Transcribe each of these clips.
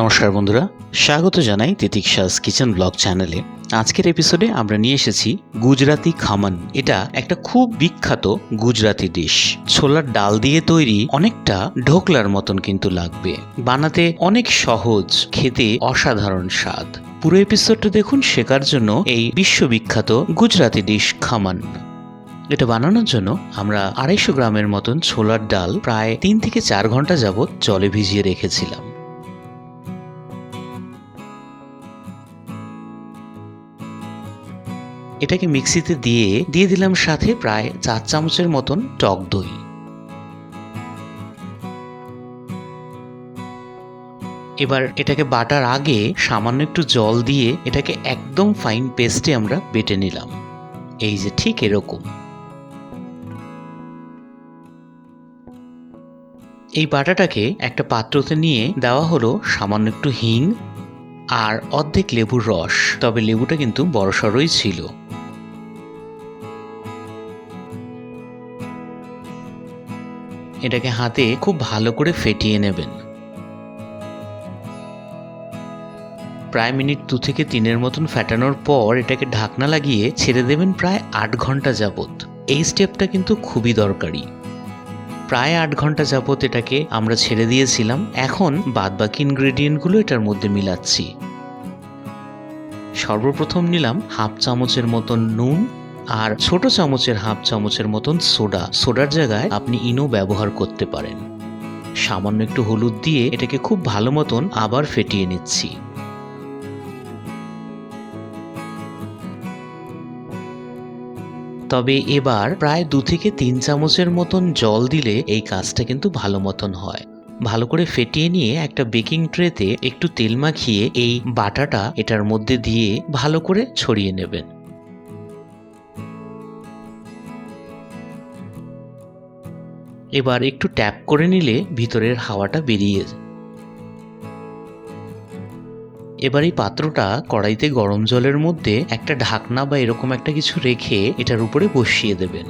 নমস্কার বন্ধুরা। স্বাগত জানাই তিতিক্ষাস কিচেন ব্লগ চ্যানেলে। আজকের এপিসোডে আমরা নিয়ে এসেছি গুজরাতি খামান এটা একটা খুব বিখ্যাত গুজরাতি ডিশ ছোলার ডাল দিয়ে তৈরি অনেকটা ঢোকলার মতন কিন্তু লাগবে। বানাতে অনেক সহজ, খেতে অসাধারণ স্বাদ। পুরো এপিসোডটা দেখুন শেখার জন্য এই বিশ্ববিখ্যাত গুজরাতি ডিশ খামান এটা বানানোর জন্য আমরা আড়াইশো গ্রামের মতন ছোলার ডাল প্রায় তিন থেকে চার ঘণ্টা যাবৎ জলে ভিজিয়ে রেখেছিলাম। এটাকে মিক্সিতে দিয়ে দিয়ে দিলাম সাথে প্রায় চার চামচের মতন টক দই। এবার এটাকে বাটার আগে সামান্য একটু জল দিয়ে এটাকে একদম ফাইন পেস্টে আমরা বেটে নিলাম। এই যে ঠিক এরকম। এই বাটাটাকে একটা পাত্রতে নিয়ে দেওয়া হলো সামান্য একটু হিং আর অর্ধেক লেবুর রস, তবে লেবুটা কিন্তু বড়সড়ই ছিল। এটাকে হাতে খুব ভালো করে ফেটিয়ে নেবেন। প্রায় মিনিট দু থেকে তিনের মতন ফেটানোর পর এটাকে ঢাকনা লাগিয়ে ছেড়ে দেবেন প্রায় আট ঘণ্টা যাবত এই স্টেপটা কিন্তু খুবই দরকারি। প্রায় আট ঘণ্টা যাবত এটাকে আমরা ছেড়ে দিয়েছিলাম। এখন বাদবাকি ইনগ্রেডিয়েন্টগুলো এটার মধ্যে মিলাচ্ছি। সর্বপ্রথম নিলাম হাফ চামচের মতন নুন আর ছোট চামচের হাফ চামচের মতন সোডা। সোডার জায়গায় আপনি ইনো ব্যবহার করতে পারেন। সামান্য একটু হলুদ দিয়ে এটাকে খুব ভালো মতন আবার ফেটিয়ে নিচ্ছি। তবে এবার প্রায় দু থেকে তিন চামচের মতন জল দিলে এই কাজটা কিন্তু ভালো মতন হয়। ভালো করে ফেটিয়ে নিয়ে একটা বেকিং ট্রেতে একটু তেল মাখিয়ে এই বাটাটা এটার মধ্যে দিয়ে ভালো করে ছড়িয়ে নেবেন। এবার একটু ট্যাপ করে নিলে ভিতরের হাওয়াটা বেরিয়ে এবার এই পাত্রটা কড়াইতে গরম জলের মধ্যে একটা ঢাকনা বা এরকম একটা কিছু রেখে এটার উপরে বসিয়ে দেবেন।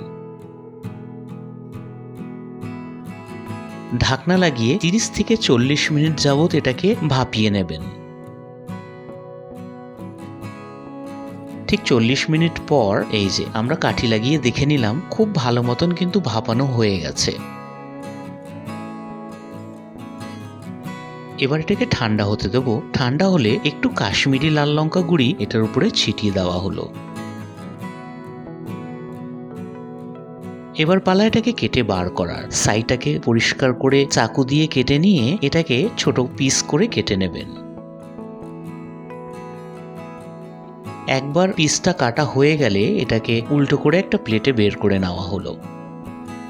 ঢাকনা লাগিয়ে তিরিশ থেকে চল্লিশ মিনিট যাবত এটাকে ভাপিয়ে নেবেন। ঠিক চল্লিশ মিনিট পর এই যে আমরা কাঠি লাগিয়ে দেখে নিলাম, খুব ভালো মতন কিন্তু ভাপানো হয়ে গেছে। এবার এটাকে ঠান্ডা হতে দেব। ঠান্ডা হলে একটু কাশ্মীরি লাল লঙ্কা গুঁড়ি এটার উপরে ছিটিয়ে দেওয়া হলো। এবার পালা এটাকে কেটে বার করার। সাইটাকে পরিষ্কার করে চাকু দিয়ে কেটে নিয়ে এটাকে ছোট পিস করে কেটে নেবেন। একবার পিসটা কাটা হয়ে গেলে এটাকে উল্টো করে একটা প্লেটে বের করে নেওয়া হলো।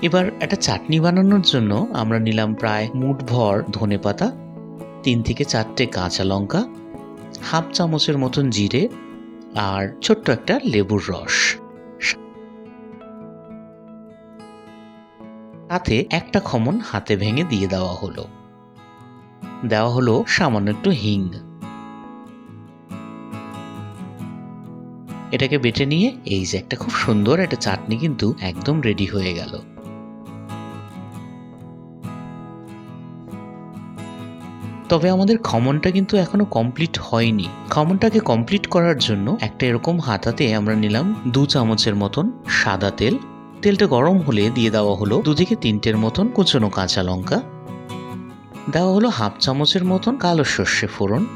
এবার একটা চাটনি বানানোর জন্য আমরা নিলাম প্রায় মুঠ ভর ধনে পাতা, তিন থেকে চারটে কাঁচা লঙ্কা, হাফ চামচের মতন জিরে আর ছোট্ট একটা লেবুর রস। সাথে একটা খমন হাতে ভেঙে দিয়ে দেওয়া হলো। দেওয়া হলো সামান্য একটু হিং। এটাকে বেটে নিয়ে এই যে একটা খুব সুন্দর একটা চাটনি কিন্তু একদম রেডি হয়ে গেল। তবে আমাদের খমনটা কিন্তু এখনও কমপ্লিট হয়নি। খমনটাকে কমপ্লিট করার জন্য একটা এরকম হাতাতে আমরা নিলাম দু চামচের মতন সাদা তেল। তেলটা গরম হলে দিয়ে দেওয়া হলো দু থেকে তিনটের মতন কুচনো কাঁচা লঙ্কা। দেওয়া হলো হাফ চামচের মতন কালো সর্ষে ফোড়ন।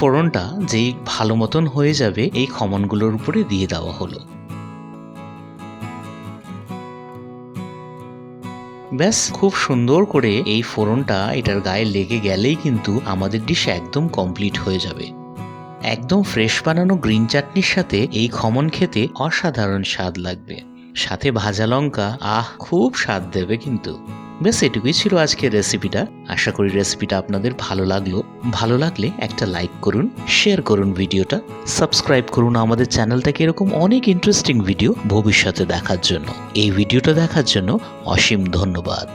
ফোড়নটা যেই ভালো মতন হয়ে যাবে, এই খমনগুলোর উপরে দিয়ে দেওয়া হলো। ব্যাস, খুব সুন্দর করে এই ফোড়নটা এটার গায়ে লেগে গেলেই কিন্তু আমাদের ডিশ একদম কমপ্লিট হয়ে যাবে। একদম ফ্রেশ বানানো গ্রিন চাটনির সাথে এই খমন খেতে অসাধারণ স্বাদ লাগবে। সাথে ভাজা লঙ্কা, আহ, খুব স্বাদ দেবে কিন্তু। ব্যাস, এটুকুই ছিল আজকের রেসিপিটা আশা করি রেসিপিটা আপনাদের ভালো লাগল। ভালো লাগলে একটা লাইক করুন শেয়ার করুন ভিডিওটা সাবস্ক্রাইব করুন আমাদের চ্যানেলটাকে এরকম অনেক ইন্টারেস্টিং ভিডিও ভবিষ্যতে দেখার জন্য। এই ভিডিওটা দেখার জন্য অসীম ধন্যবাদ।